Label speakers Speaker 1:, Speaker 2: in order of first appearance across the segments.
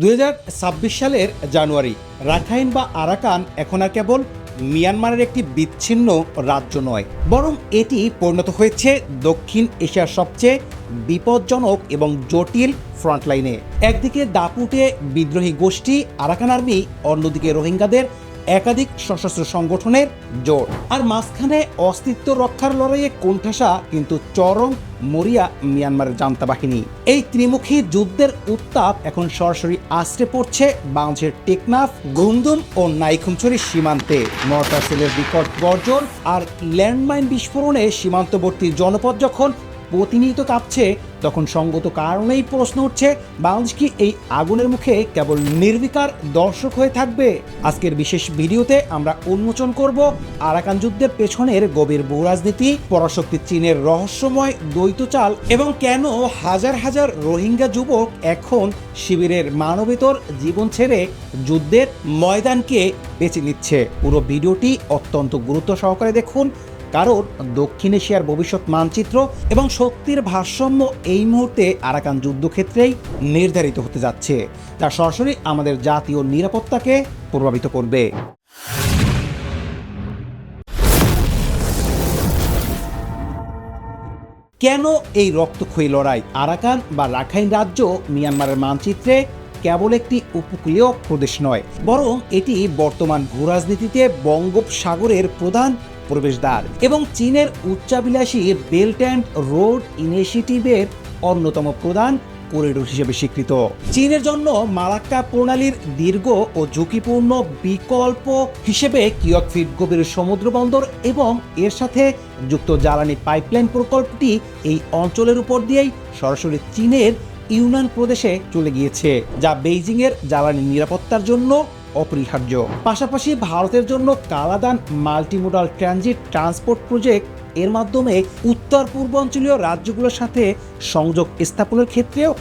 Speaker 1: দু হাজার ছাব্বিশ সালের জানুয়ারি, রাখাইন বা আরাকান এখন আর কেবল মিয়ানমারের একটি বিচ্ছিন্ন রাজ্য নয়, বরং এটি পরিণত হয়েছে দক্ষিণ এশিয়ার সবচেয়ে বিপজ্জনক এবং জটিল ফ্রন্টলাইনে। একদিকে দাপুটে বিদ্রোহী গোষ্ঠী আরাকান আর্মি, অন্যদিকে রোহিঙ্গাদের একাধিক সশস্ত্র সংগঠনের জোর আর মাঝখানে অস্তিত্ব রক্ষার লড়াইয়ে কোণঠাসা কিন্তু চরম মরিয়া মিয়ানমারের জান্তা বাহিনী। এই ত্রিমুখী যুদ্ধের উত্তাপ এখন সরাসরি আশ্রে পড়ছে বাংলাদেশের টেকনাফ, গুমদুম ও নাইখুমছড়ি সীমান্তে। মর্টার সেলের বিকট গর্জন আর ল্যান্ডমাইন বিস্ফোরণে সীমান্তবর্তী জনপদ যখন প্রতিনিয়ত কাঁপছে। তখন সঙ্গত কারণেই প্রশ্ন উঠছে, বাংলাদেশ কি এই আগুনের মুখে কেবল নির্বিকার দর্শক হয়ে থাকবে? আজকের বিশেষ ভিডিওতে আমরা উন্মোচন করব আরাকান যুদ্ধের পেছনের গভীর ভূরাজনীতি, পরাশক্তি চীনের রহস্যময় দ্বৈত চাল এবং কেন হাজার হাজার রোহিঙ্গা যুবক এখন শিবিরের মানবেতর জীবন ছেড়ে যুদ্ধের ময়দানকে বেছে নিচ্ছে। পুরো ভিডিওটি অত্যন্ত গুরুত্ব সহকারে দেখুন। কারণ দক্ষিণ এশিয়ার ভবিষ্যৎ মানচিত্র এবং শক্তির ভারসাম্য এই মুহূর্তে আরাকান যুদ্ধক্ষেত্রেই নির্ধারিত হতে যাচ্ছে, যা সরাসরি আমাদের জাতীয় নিরাপত্তাকে প্রভাবিত করবে। কেন এই রক্তক্ষয়ী লড়াই আরাকান বা রাখাইন রাজ্য মিয়ানমারের মানচিত্রে কেবল একটি উপকূলীয় প্রদেশ নয়, বরং এটি বর্তমান ভূরাজনীতিতে বঙ্গোপসাগরের প্রধান প্রবেশদ্বার এবং চীনের উচ্চাবিলাসী বেল্ট অ্যান্ড রোড ইনিশিয়েটিভের অন্যতম প্রধান করিডোর হিসেবে স্বীকৃত। চীনের জন্য মালাক্কা প্রণালীর দীর্ঘ ও ঝুঁকিপূর্ণ বিকল্প হিসেবে কিয়ক ফিট গভীর সমুদ্র বন্দর এবং এর সাথে যুক্ত জ্বালানি পাইপলাইন প্রকল্পটি এই অঞ্চলের উপর দিয়েই সরাসরি চীনের ইউনান প্রদেশে চলে গিয়েছে, যা বেইজিংয়ের জ্বালানি নিরাপত্তার জন্য অপরিহার্য। পাশাপাশি ভারতের জন্য Kaladan multimodal transit transport project এর মাধ্যমে উত্তর পূর্বাঞ্চলীয় রাজ্যগুলোর সাথে সংযোগ স্থাপনের ক্ষেত্রেও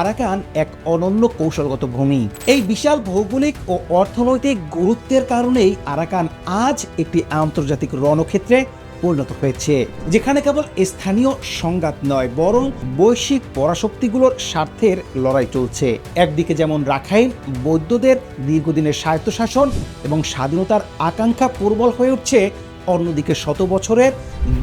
Speaker 1: আরাকান এক অনন্য কৌশলগত ভূমি। এই বিশাল ভৌগোলিক ও অর্থনৈতিক গুরুত্বের কারণেই আরাকান আজ একটি আন্তর্জাতিক রণক্ষেত্রে পরিণত হয়েছে, যেখানে কেবল স্থানীয় সংঘাত নয়, বরং বৈশ্বিক পরাশক্তিগুলোর স্বার্থের লড়াই চলছে। একদিকে যেমন রাখাইন, বৌদ্ধদের দীর্ঘদিনের স্বায়ত্তশাসন এবং স্বাধীনতার আকাঙ্ক্ষা প্রবল হয়ে উঠছে, অন্যদিকে শত বছরের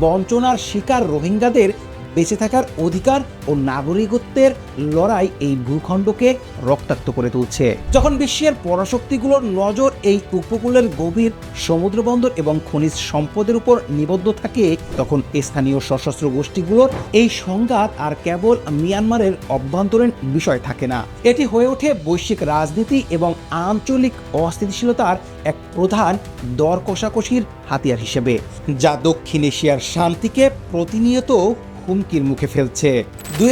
Speaker 1: বঞ্চনার শিকার রোহিঙ্গাদের বেঁচে থাকার অধিকার ও নাগরিকত্বের লড়াই এই ভূখণ্ডকে রক্তাক্ত করে তুলছে। যখন বিশ্বের পরাশক্তিগুলোর নজর এই উপকূলের গভীর সমুদ্রবন্দর এবং খনিজ সম্পদের উপর নিবদ্ধ থাকে, তখন স্থানীয় সশস্ত্র গোষ্ঠীগুলোর এই সংঘাত আর কেবল মিয়ানমারের অভ্যন্তরীণ বিষয় থাকে না। এটি হয়ে ওঠে বৈশ্বিক রাজনীতি এবং আঞ্চলিক অস্থিতিশীলতার এক প্রধান দর কষাকষির হাতিয়ার হিসেবে, যা দক্ষিণ এশিয়ার শান্তিকে প্রতিনিয়ত হুমকির মুখে ফেলছে। দুই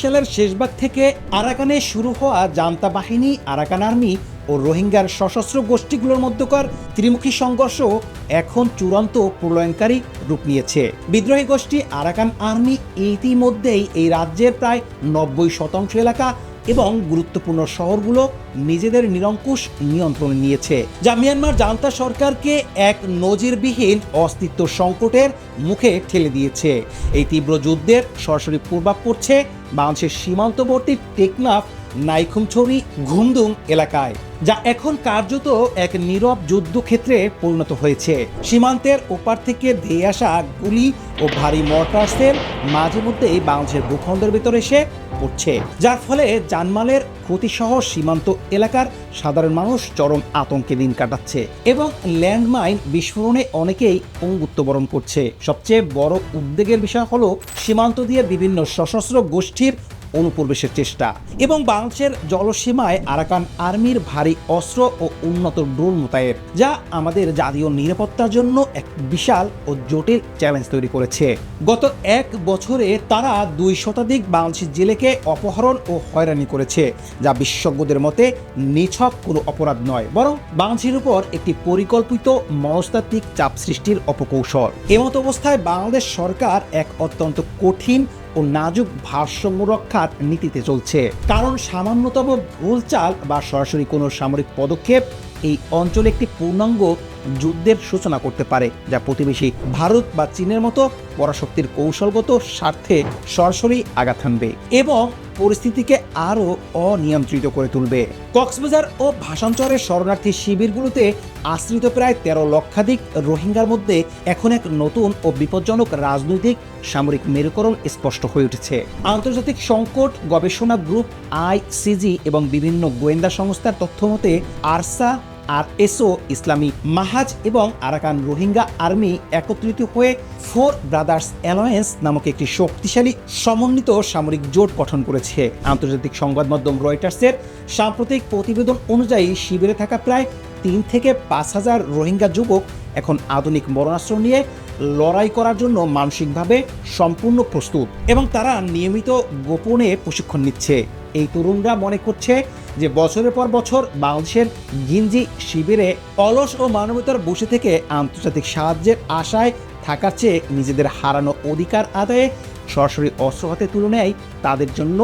Speaker 1: সালের শেষভাগ থেকে আরাকানে শুরু হওয়া জান্তা বাহিনী, আরাকান আর্মি ও রোহিঙ্গার সশস্ত্র গোষ্ঠীগুলোর মধ্যকার ত্রিমুখী সংঘর্ষ এখন চূড়ান্ত প্রলয়নকারী রূপ নিয়েছে। বিদ্রোহী গোষ্ঠী আরাকান আর্মি ইতিমধ্যেই এই রাজ্যের প্রায় নব্বই শতাংশ এলাকা এবং গুরুত্বপূর্ণ শহরগুলো নিজেদের নিরঙ্কুশ নিয়ন্ত্রণে নিয়েছে, যা মিয়ানমার জান্তা সরকারকে এক নজিরবিহীন অস্তিত্ব সংকটের মুখে ঠেলে দিয়েছে। এই তীব্র যুদ্ধের সরাসরি প্রভাব পড়ছে বাংলাদেশের সীমান্তবর্তী টেকনাফ নাইখুমছড়ি ঘুমদুম এলাকায়, যা এখন কার্যত এক নীরব যুদ্ধক্ষেত্রে পরিণত হয়েছে। সীমান্তের ওপার থেকে ধেয়ে আসা গুলি ও ভারী মর্টার সেল মাঝে মধ্যেই বাংলাদেশের ভূখণ্ডের ভেতরে এসে পড়ছে, যার ফলে জানমালের ক্ষতিসহ সীমান্ত এলাকার সাধারণ মানুষ চরম আতঙ্কে দিন কাটাচ্ছে এবং ল্যান্ডমাইন বিস্ফোরণে অনেকেই পঙ্গুত্ব বরণ করছে। সবচেয়ে বড় উদ্বেগের বিষয় হলো, সীমান্ত দিয়ে বিভিন্ন সশস্ত্র গোষ্ঠীর অনুপ্রবেশের চেষ্টা। এবং বাংলাদেশের জলসীমায় আরাকান আর্মির ভারী অস্ত্র ও উন্নত ড্রোন মোতায়েন, যা আমাদের জাতীয় নিরাপত্তার জন্য এক বিশাল ও জটিল চ্যালেঞ্জ তৈরি করেছে। গত এক বছরে তারা দুই শতাধিক বাংলাদেশি জেলেকে অপহরণ ও হয়রানি করেছে, যা বিশেষজ্ঞদের মতে নিছক কোনো অপরাধ নয়, বরং বাংলাদেশের উপর একটি পরিকল্পিত মনস্তাত্ত্বিক চাপ সৃষ্টির অপকৌশল। এমত অবস্থায় বাংলাদেশ সরকার এক অত্যন্ত কঠিন ও নাজুক ভারসাম্য রক্ষার নীতিতে চলছে। কারণ সামান্যতম ভুল চাল বা সরাসরি কোনো সামরিক পদক্ষেপ এই অঞ্চলে একটি পূর্ণাঙ্গ যুদ্ধের সূচনা করতে পারে, যা প্রতিবেশী ভারত বা চীনের মতো পরাশক্তির কৌশলগত স্বার্থে সরাসরি আঘাত হানবে। এবং পরিস্থিতিকে আরও অনিয়ন্ত্রিত করে তুলবে। কক্সবাজার ও ভাষাঞ্চরের শরণার্থী শিবিরগুলোতে আশ্রিত প্রায় তেরো লক্ষাধিক রোহিঙ্গার মধ্যে এখন এক নতুন ও বিপজ্জনক রাজনৈতিক সামরিক মেরুকরণ স্পষ্ট হয়ে উঠেছে। আন্তর্জাতিক সংকট গবেষণা গ্রুপ আইসিজি এবং বিভিন্ন গোয়েন্দা সংস্থার তথ্য মতে আরসা আর এসও ইসলামী মাহাজ এবং আরাকান রোহিঙ্গা আর্মি একত্রিত হয়ে ফোর ব্রাদার্স অ্যালায়েন্স নামক একটি শক্তিশালী সমন্বিত সামরিক জোট গঠন করেছে। আন্তর্জাতিক সংবাদ মাধ্যম রয়টার্সের সাম্প্রতিক প্রতিবেদন অনুযায়ী শিবিরে থাকা প্রায় তিন থেকে পাঁচ হাজার রোহিঙ্গা যুবক এখন আধুনিক মরণাস্ত্র নিয়ে লড়াই করার জন্য মানসিকভাবে সম্পূর্ণ প্রস্তুত এবং তারা নিয়মিত গোপনে প্রশিক্ষণ নিচ্ছে। এই তরুণরা মনে করছে যে বছরের পর বছর বাংলাদেশের গিঞ্জি শিবিরে অলস ও মানবতার বসে থেকে আন্তর্জাতিক সাহায্যের আশায় থাকার চেয়ে নিজেদের হারানো অধিকার আদায়ে সরাসরি অস্ত্র হাতে তুলে নেয় তাদের জন্য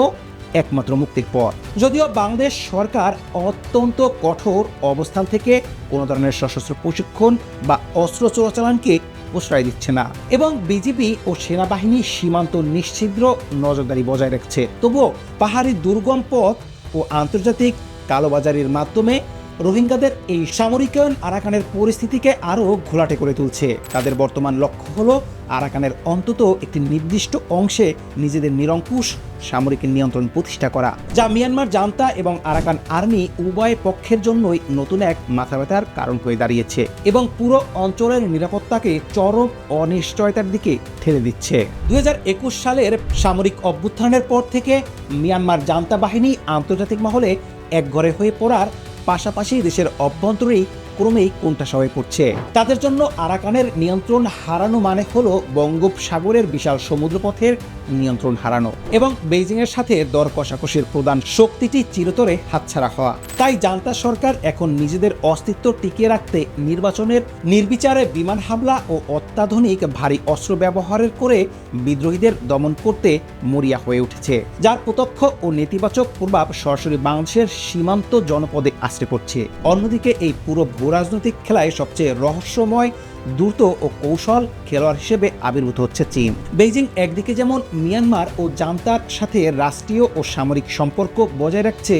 Speaker 1: একমাত্র মুক্তির পথ। যদিও বাংলাদেশ সরকার অত্যন্ত কঠোর অবস্থান থেকে কোনো ধরনের সশস্ত্র প্রশিক্ষণ বা অস্ত্র চোরাচালানকে প্রশ্রয় দিচ্ছে না এবং বিজেপি ও সেনাবাহিনী সীমান্ত নিশ্চিদ্র নজরদারি বজায় রাখছে। তবুও পাহাড়ি দুর্গম পথ ও আন্তর্জাতিক কালোবাজারির মাধ্যমে রোহিঙ্গাদের এই সামরিকায়ন আরাকানের পরিস্থিতিকে আরও ঘোলাটে করে তুলছে। তাদের বর্তমান লক্ষ্য হল আরাকানের অন্তত একটি নির্দিষ্ট অংশে নিজেদের নিরঙ্কুশ সামরিক নিয়ন্ত্রণ প্রতিষ্ঠা করা, যা মিয়ানমার জান্তা এবং আরাকান আর্মি উভয় পক্ষের জন্যই নতুন এক মাথা ব্যথার কারণ হয়ে দাঁড়িয়েছে এবং পুরো অঞ্চলের নিরাপত্তাকে চরম অনিশ্চয়তার দিকে ঠেলে দিচ্ছে। দুই হাজার একুশ সালের সামরিক অভ্যুত্থানের পর থেকে মিয়ানমার জান্তা বাহিনী আন্তর্জাতিক মহলে একঘরে হয়ে পড়ার পাশাপাশি দেশের অভ্যন্তরেই ক্রমেই কোণঠাসা হয়ে পড়ছে? তাদের জন্য আরাকানের নিয়ন্ত্রণ হারানো মানে হলো বঙ্গোপসাগরের বিশাল সমুদ্রপথের নিয়ন্ত্রণ হারানো এবং বেইজিংয়ের সাথে দর কষাকষির প্রধান শক্তিটি চিরতরে হাতছাড়া হওয়া। তাই জান্তা সরকার এখন নিজেদের অস্তিত্ব টিকিয়ে রাখতে নির্বাচনের নির্বিচারে বিমান হামলা ও অত্যাধুনিক ভারী অস্ত্র ব্যবহারের করে বিদ্রোহীদের দমন করতে মরিয়া হয়ে উঠেছে, যার প্রত্যক্ষ ও নেতিবাচক প্রভাব সরাসরি বাংলাদেশের সীমান্ত জনপদে আশ্রে পড়ছে। অন্যদিকে এই পুরো ভূরাজনৈতিক খেলায় সবচেয়ে রহস্যময়, দ্রুত ও কৌশল খেলোয়াড় হিসেবে আবির্ভূত হচ্ছে চীন। বেইজিং একদিকে যেমন মিয়ানমার ও জান্তার সাথে রাষ্ট্রীয় ও সামরিক সম্পর্ক বজায় রাখছে,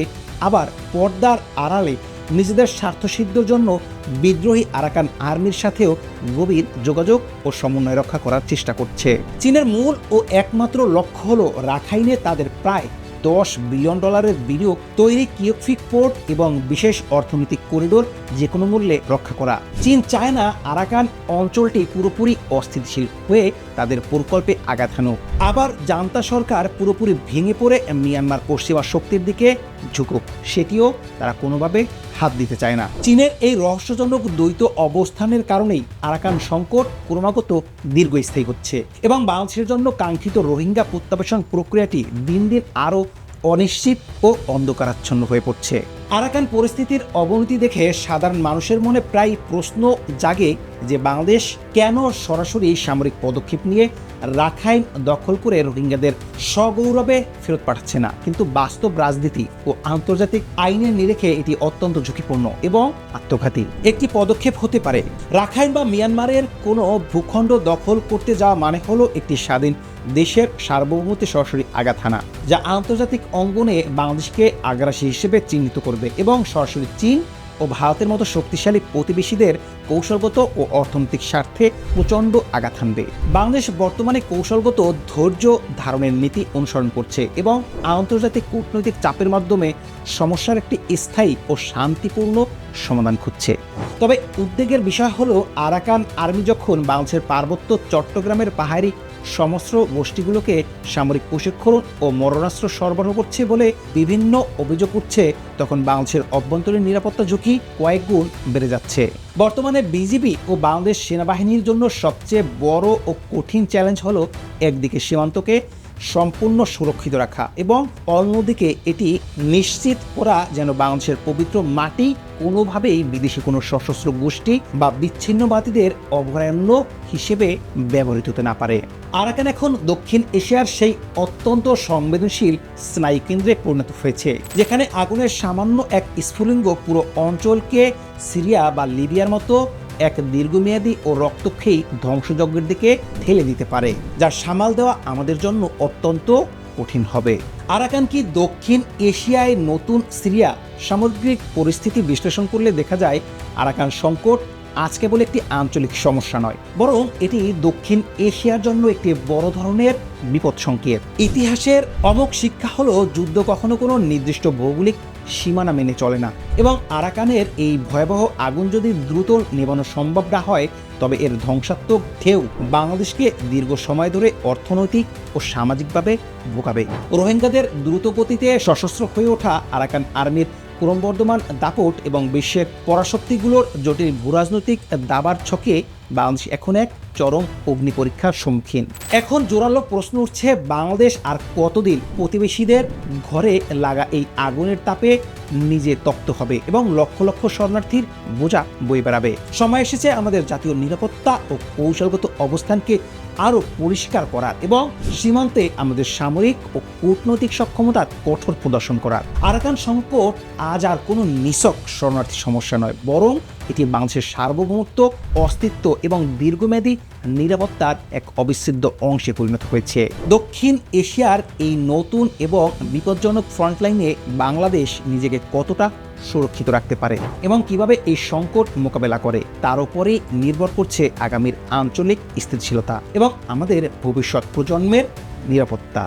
Speaker 1: আবার পর্দার আড়ালে নিজেদের স্বার্থসিদ্ধর জন্য বিদ্রোহী আরাকান আর্মির সাথেও গভীর যোগাযোগ ও সমন্বয় রক্ষা করার চেষ্টা করছে। চীনের মূল ও একমাত্র লক্ষ্য হলো রাখাইনে তাদের প্রায় দশ বিলিয়ন ডলারের বিনিয়োগ তৈরি কিয়কফিক পোর্ট এবং বিশেষ অর্থনৈতিক করিডোর যে কোনো মূল্যে রক্ষা করা। চীন চায় না আরাকান অঞ্চলটি পুরোপুরি অস্থিতিশীল হয়ে তাদের প্রকল্পে আঘাত হানুক আবার জান্তা সরকার পুরোপুরি ভেঙে পড়ে মিয়ানমার পশ্চিমা শক্তির দিকে ঝুঁকুক, সেটিও তারা কোনোভাবে হাত দিতে চায় না। চীনের এই রহস্যজনক দ্বৈত অবস্থানের কারণেই আরাকান সংকট ক্রমাগত দীর্ঘস্থায়ী হচ্ছে এবং বাংলাদেশের জন্য কাঙ্ক্ষিত রোহিঙ্গা প্রত্যাবাসন প্রক্রিয়াটি দিন দিন আরও অনিশ্চিত ও অন্ধকারাচ্ছন্ন হয়ে পড়ছে। আরাকান পরিস্থিতির অবনতি দেখে সাধারণ মানুষের মনে প্রায় প্রশ্ন জাগে যে বাংলাদেশ কেন সরাসরি সামরিক পদক্ষেপ নিয়ে রাখাইন দখল করে রোহিঙ্গাদের সগৌরবে ফেরত পাঠাচ্ছে না। কিন্তু বাস্তব রাজনীতি ও আন্তর্জাতিক আইনের নিরেখে এটি অত্যন্ত ঝুঁকিপূর্ণ এবং আত্মঘাতী। একটি পদক্ষেপ হতে পারে। রাখাইন বা মিয়ানমারের কোনো ভূখণ্ড দখল করতে যাওয়া মানে হলো একটি স্বাধীন দেশের সার্বভৌমত্বে সরাসরি আঘাত হানা, যা আন্তর্জাতিক অঙ্গনে বাংলাদেশকে আগ্রাসী হিসেবে চিহ্নিত করবে এবং সরাসরি চীন ও ভারতের মতো শক্তিশালী প্রতিবেশীদের কৌশলগত ও অর্থনৈতিক স্বার্থে প্রচণ্ড আঘাত হানবে। বাংলাদেশ বর্তমানে কৌশলগত ধৈর্য ধারণের নীতি অনুসরণ করছে এবং আন্তর্জাতিক কূটনৈতিক চাপের মাধ্যমে সমস্যার একটি স্থায়ী ও শান্তিপূর্ণ সমাধান খুঁজছে। তবে উদ্বেগের বিষয় হলো আরাকান আর্মি যখন বাংলাদেশের পার্বত্য চট্টগ্রামের পাহাড়ি সমস্ত গোষ্ঠীগুলোকে সামরিক প্রশিক্ষণ ও মরণাস্ত্র সরবরাহ করছে বলে বিভিন্ন অভিযোগ উঠছে। তখন বাংলাদেশের অভ্যন্তরীণ নিরাপত্তা ঝুঁকি কয়েক গুণ বেড়ে যাচ্ছে। বর্তমানে বিজিবি ও বাংলাদেশ সেনাবাহিনীর জন্য সবচেয়ে বড় ও কঠিন চ্যালেঞ্জ হলো একদিকে সীমান্তকে সম্পূর্ণ সুরক্ষিত রাখা এবং অন্যদিকে এটি নিশ্চিত করা যেন বাংলাদেশের পবিত্র মাটি কোনোভাবেই বিদেশি কোনো সশস্ত্র গোষ্ঠী বা বিচ্ছিন্নবাদীদের অভয়ারণ্য হিসেবে ব্যবহৃত হতে না পারে। আরাকান এখন দক্ষিণ এশিয়ার সেই অত্যন্ত সংবেদনশীল স্নায়ু কেন্দ্রে পরিণত হয়েছে, যেখানে আগুনের সামান্য এক স্ফুলিঙ্গ পুরো অঞ্চলকে সিরিয়া বা লিবিয়ার মতো এক দীর্ঘমেয়াদী ও রক্তক্ষয়ী ধ্বংসযজ্ঞের দিকে ঠেলে দিতে পারে যার সামাল দেওয়া আমাদের জন্য অত্যন্ত কঠিন হবে। আরাকান কি দক্ষিণ এশিয়ায় নতুন সিরিয়া সামগ্রিক পরিস্থিতি বিশ্লেষণ করলে দেখা যায় আরাকান সংকট আজ কেবল একটি আঞ্চলিক সমস্যা নয়, বরং এটি দক্ষিণ এশিয়ার জন্য একটি বড় ধরনের বিপদ সংকেত ইতিহাসের অমোক শিক্ষা হলো যুদ্ধ কখনো কোনো নির্দিষ্ট ভৌগোলিক সীমানা মেনে চলে না। এবং আরাকানের এই ভয়াবহ আগুন যদি দ্রুত নেবানো সম্ভব না হয়, তবে এর ধ্বংসাত্মক ঢেউ বাংলাদেশকে দীর্ঘ সময় ধরে অর্থনৈতিক ও সামাজিকভাবে ভোগাবে। রোহিঙ্গাদের দ্রুত গতিতে সশস্ত্র হয়ে ওঠা আরাকান আর্মির ক্রমবর্ধমান দাপট এবং বিশ্বের পরাশক্তিগুলোর জটিল ভূরাজনৈতিক দাবার ছকে বাংলাদেশ এখন এক চরম অগ্নি পরীক্ষার সম্মুখীন। এখন জোরালো প্রশ্ন উঠছে, বাংলাদেশ আর কতদিন প্রতিবেশীদের ঘরে লাগা এই আগুনের তাপে নিজে তপ্ত হবে এবং লক্ষ লক্ষ শরণার্থীর বোঝা বয়ে বেড়াবে। সময় এসেছে আমাদের জাতীয় নিরাপত্তা ও কৌশলগত অবস্থানকে আরও পরিষ্কার করার এবং সীমান্তে আমাদের সামরিক ও কূটনৈতিক সক্ষমতার কঠোর প্রদর্শন করার। আরাকান সংকট আজ আর কোনো নিছক শরণার্থী সমস্যা নয়, বরং এটি বাংলাদেশের সার্বভৌমত্ব, অস্তিত্ব এবং দীর্ঘমেয়াদী নিরাপত্তার এক অবিচ্ছেদ্য অংশে পরিণত হয়েছে। দক্ষিণ এশিয়ার এই নতুন এবং বিপজ্জনক ফ্রন্টলাইনে বাংলাদেশ নিজেকে কতটা সুরক্ষিত রাখতে পারে এবং কীভাবে এই সংকট মোকাবেলা করে, তার উপরেই নির্ভর করছে আগামীর আঞ্চলিক স্থিতিশীলতা এবং আমাদের ভবিষ্যৎ প্রজন্মের নিরাপত্তা।